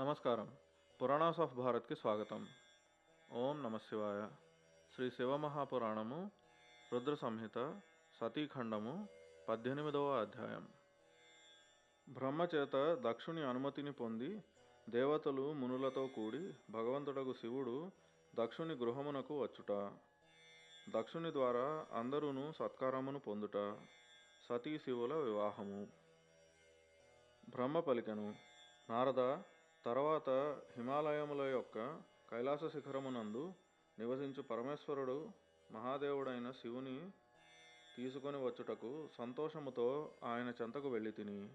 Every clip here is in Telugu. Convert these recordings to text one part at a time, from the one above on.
నమస్కారం. పురాణాస్ ఆఫ్ భారత్కి స్వాగతం. ఓం నమ శివాయ. శ్రీ శివమహాపురాణము రుద్ర సంహిత సతీఖండము పద్దెనిమిదవ అధ్యాయం. బ్రహ్మచేత దక్షుని అనుమతిని పొంది దేవతలు మునులతో కూడి భగవంతుడకు శివుడు దక్షుని గృహమునకు వచ్చుట. దక్షుని ద్వారా అందరూను సత్కారమును పొందుట. సతీ శివుల వివాహము. బ్రహ్మ పలికెను నారద తర్వాత హిమాలయముల యొక్క కైలాస శిఖరమునందు నివసించు పరమేశ్వరుడు మహాదేవుడైన శివుని తీసుకొని వచ్చుటకు సంతోషముతో ఆయన చెంతకు వెళ్ళి తిని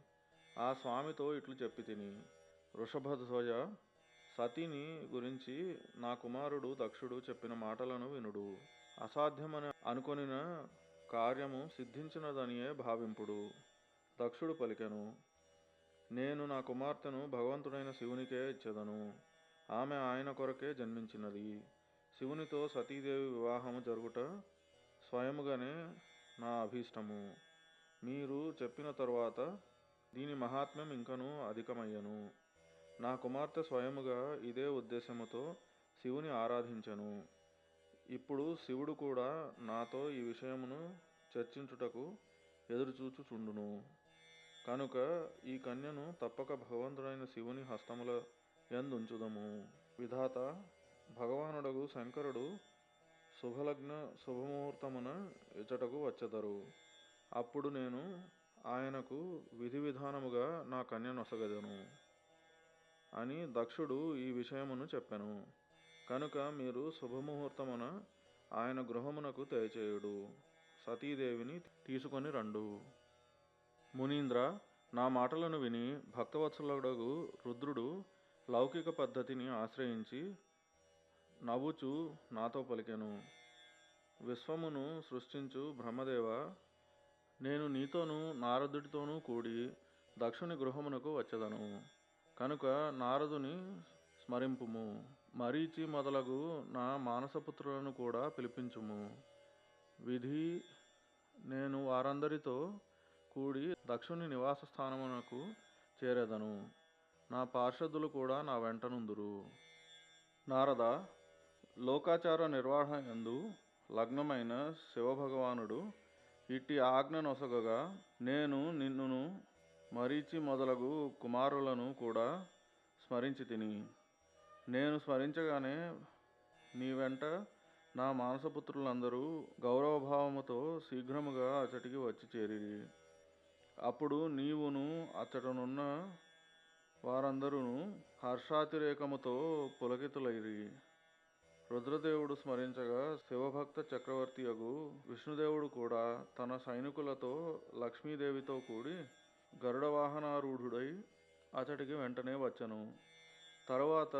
ఆ స్వామితో ఇట్లు చెప్పి తిని వృషభధ్వజ సతిని గురించి నా కుమారుడు దక్షుడు చెప్పిన మాటలను వినుడు. అసాధ్యమని అనుకొనిన కార్యము సిద్ధించినదనియే భావింపుడు. దక్షుడు పలికెను నేను నా కుమార్తెను భగవంతుడైన శివునికే ఇచ్చెదను. ఆమె ఆయన కొరకే జన్మించినది. శివునితో సతీదేవి వివాహము జరుగుట స్వయముగానే నా అభీష్టము. మీరు చెప్పిన తరువాత దీని మహాత్మ్యం ఇంకనూ అధికమయ్యను. నా కుమార్తె స్వయముగా ఇదే ఉద్దేశముతో శివుని ఆరాధించను. ఇప్పుడు శివుడు కూడా నాతో ఈ విషయమును చర్చించుటకు ఎదురుచూచుచుండును. కనుక ఈ కన్యను తప్పక భగవంతుడైన శివుని హస్తముల ఎందుంచుదము విధాత భగవానుడగు శంకరుడు శుభలగ్న శుభముహూర్తమున ఇచ్చటకు వచ్చెదరు. అప్పుడు నేను ఆయనకు విధి విధానముగా నా కన్య నొసగదను అని దక్షుడు ఈ విషయమును చెప్పాను. కనుక మీరు శుభముహూర్తమున ఆయన గృహమునకు దయచేయుడు సతీదేవిని తీసుకొని రండు. మునీంద్ర నా మాటలను విని భక్తవత్సలుడగు రుద్రుడు లౌకిక పద్ధతిని ఆశ్రయించి నవ్వుచు నాతో పలికెను. విశ్వమును సృష్టించు బ్రహ్మదేవ నేను నీతోనూ నారదుడితోనూ కూడి దక్షుని గృహమునకు వచ్చేదను. కనుక నారదుని స్మరింపుము. మరీచి మొదలగు నా మానసపుత్రులను కూడా పిలిపించుము. విధి నేను వారందరితో కూడి దక్షుని నివాస స్థానమునకు చేరేదను. నా పార్షదులు కూడా నా వెంటనుందురు. నారద లోకాచార నిర్వహణ యందు లగ్నమైన శివభగవానుడు ఇట్టి ఆజ్ఞనొసగగా నేను నిన్నును మరీచి మొదలగు కుమారులను కూడా స్మరించి తిని నేను స్మరించగానే నీ వెంట నా మానసపుత్రులందరూ గౌరవభావముతో శీఘ్రముగా అచటికి వచ్చి చేరిరి. అప్పుడు నీవును అచ్చటనున్న వారందరూ హర్షాతిరేకముతో పులకితులైరి. రుద్రదేవుడు స్మరించగా శివభక్త చక్రవర్తియగు విష్ణుదేవుడు కూడా తన సైనికులతో లక్ష్మీదేవితో కూడి గరుడ వాహనారూఢుడై అతడికి వెంటనే వచ్చను. తరువాత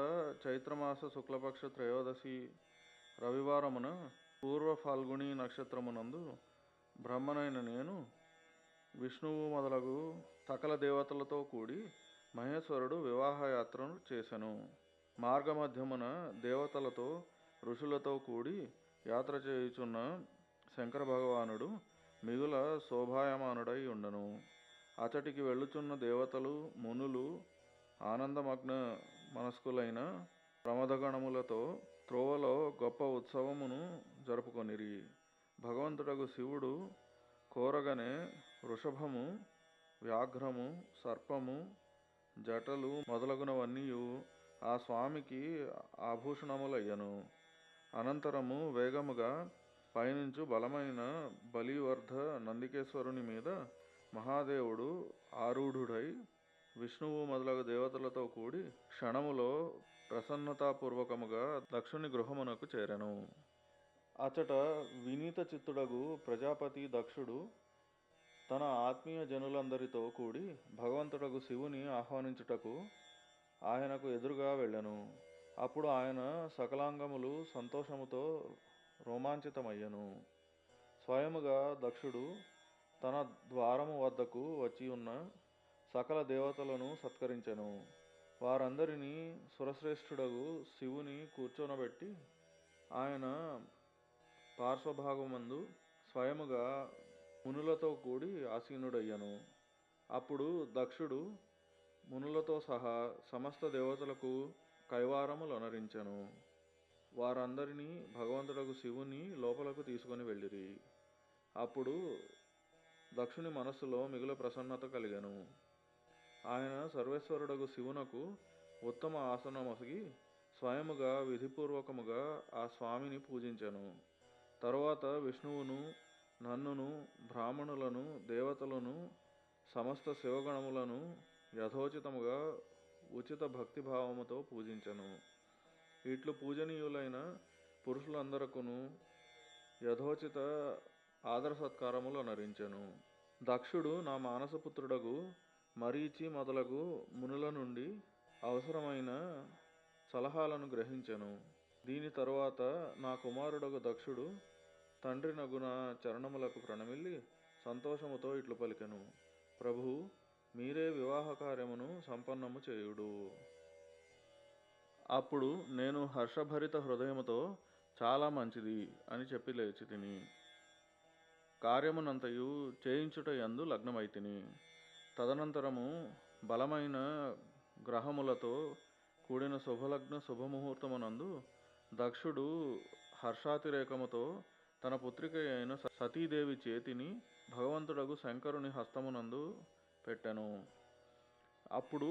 చైత్రమాస శుక్లపక్ష త్రయోదశి రవివారమున పూర్వ ఫాల్గుని నక్షత్రమునందు బ్రహ్మనైన నేను విష్ణువు మొదలగు సకల దేవతలతో కూడి మహేశ్వరుడు వివాహయాత్రను చేసెను. మార్గమధ్యమున దేవతలతో ఋషులతో కూడి యాత్ర చేయుచున్న శంకర భగవానుడు మిగుల శోభాయమానుడై ఉండను. అతటికి వెళ్ళుచున్న దేవతలు మునులు ఆనందమగ్న మనస్కులైన ప్రమదగణములతో త్రోవలో గొప్ప ఉత్సవమును జరుపుకొనిరి. భగవంతుడకు శివుడు కోరగనే వృషభము వ్యాఘ్రము సర్పము జటలు మొదలగునవన్నీ ఆ స్వామికి ఆభూషణములయ్యను. అనంతరము వేగముగా పైనుంచు బలమైన బలివర్ధ నందికేశ్వరుని మీద మహాదేవుడు ఆరూఢుడై విష్ణువు మొదలగు దేవతలతో కూడి క్షణములో ప్రసన్నతాపూర్వకముగా దక్షుని గృహమునకు చేరెను. అచట వినీత చిత్తుడగు ప్రజాపతి దక్షుడు తన ఆత్మీయ జనులందరితో కూడి భగవంతుడగు శివుని ఆహ్వానించుటకు ఆయనకు ఎదురుగా వెళ్ళెను. అప్పుడు ఆయన సకలాంగములు సంతోషముతో రోమాంచితమయ్యను. స్వయముగా దక్షుడు తన ద్వారము వద్దకు వచ్చి ఉన్న సకల దేవతలను సత్కరించెను. వారందరినీ సురశ్రేష్ఠుడగు శివుని కూర్చొనబెట్టి ఆయన పార్శ్వభాగమందు స్వయముగా మునులతో కూడి ఆసీనుడయ్యను. అప్పుడు దక్షుడు మునులతో సహా సమస్త దేవతలకు కైవారములు అనరించెను వారందరినీ భగవంతుడకు శివుని లోపలకు తీసుకొని వెళ్ళిరి. అప్పుడు దక్షుని మనస్సులో మిగుల ప్రసన్నత కలిగను. ఆయన సర్వేశ్వరుడకు శివునకు ఉత్తమ ఆసనమసిగి స్వయముగా విధిపూర్వకముగా ఆ స్వామిని పూజించెను. తరువాత విష్ణువును నన్నును బ్రాహ్మణులను దేవతలను సమస్త శివగణములను యథోచితముగా ఉచిత భక్తిభావముతో పూజించెను. ఇట్లు పూజనీయులైన పురుషులందరకును యథోచిత ఆదర సత్కారములు అనరించెను. దక్షుడు నా మానసపుత్రుడగు మరీచి మొదలగు మునుల నుండి అవసరమైన సలహాలను గ్రహించెను. దీని తరువాత నా కుమారుడగు దక్షుడు తండ్రి నగున చరణములకు ప్రణమిల్లి సంతోషముతో ఇట్లు పలికెను. ప్రభు మీరే వివాహ కార్యమును సంపన్నము చేయుడు. అప్పుడు నేను హర్షభరిత హృదయముతో చాలా మంచిది అని చెప్పి లేచి తిని కార్యమునంతయు చేయించుట యందు లగ్నమైతిని. తదనంతరము బలమైన గ్రహములతో కూడిన శుభలగ్న శుభముహూర్తమునందు దక్షుడు హర్షాతిరేకముతో తన పుత్రిక అయిన సతీదేవి చేతిని భగవంతుడకు శంకరుని హస్తమునందు పెట్టెను. అప్పుడు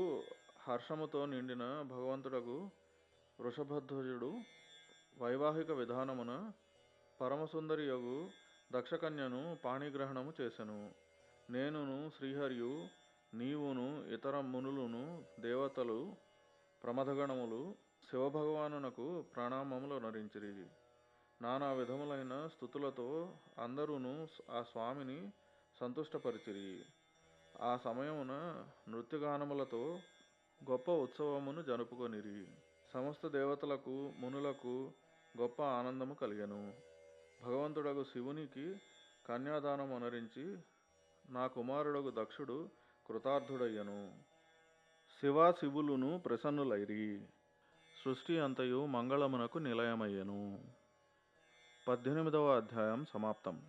హర్షముతో నిండిన భగవంతుడకు వృషభధ్వజుడు వైవాహిక విధానమున పరమసుందరి యొగు దక్షకన్యను పాణిగ్రహణము చేసెను. నేనును శ్రీహరియు నీవును ఇతర మునులును దేవతలు ప్రమథగణములు శివభగవానునకు ప్రణామములు నరించిరి. నానా విధములైన స్థుతులతో అందరూను ఆ స్వామిని సంతుష్టపరిచిరి. ఆ సమయమున నృత్యగానములతో గొప్ప ఉత్సవమును జరుపుకొనిరి. సమస్త దేవతలకు మునులకు గొప్ప ఆనందము కలిగెను. భగవంతుడగు శివునికి కన్యాదానం అనరించి నా కుమారుడగు దక్షుడు కృతార్థుడయ్యను. శివా శివులును ప్రసన్నులైరి. సృష్టి అంతయు మంగళమునకు నిలయమయ్యను. పద్దెనిమిదవ అధ్యాయం సమాప్తం.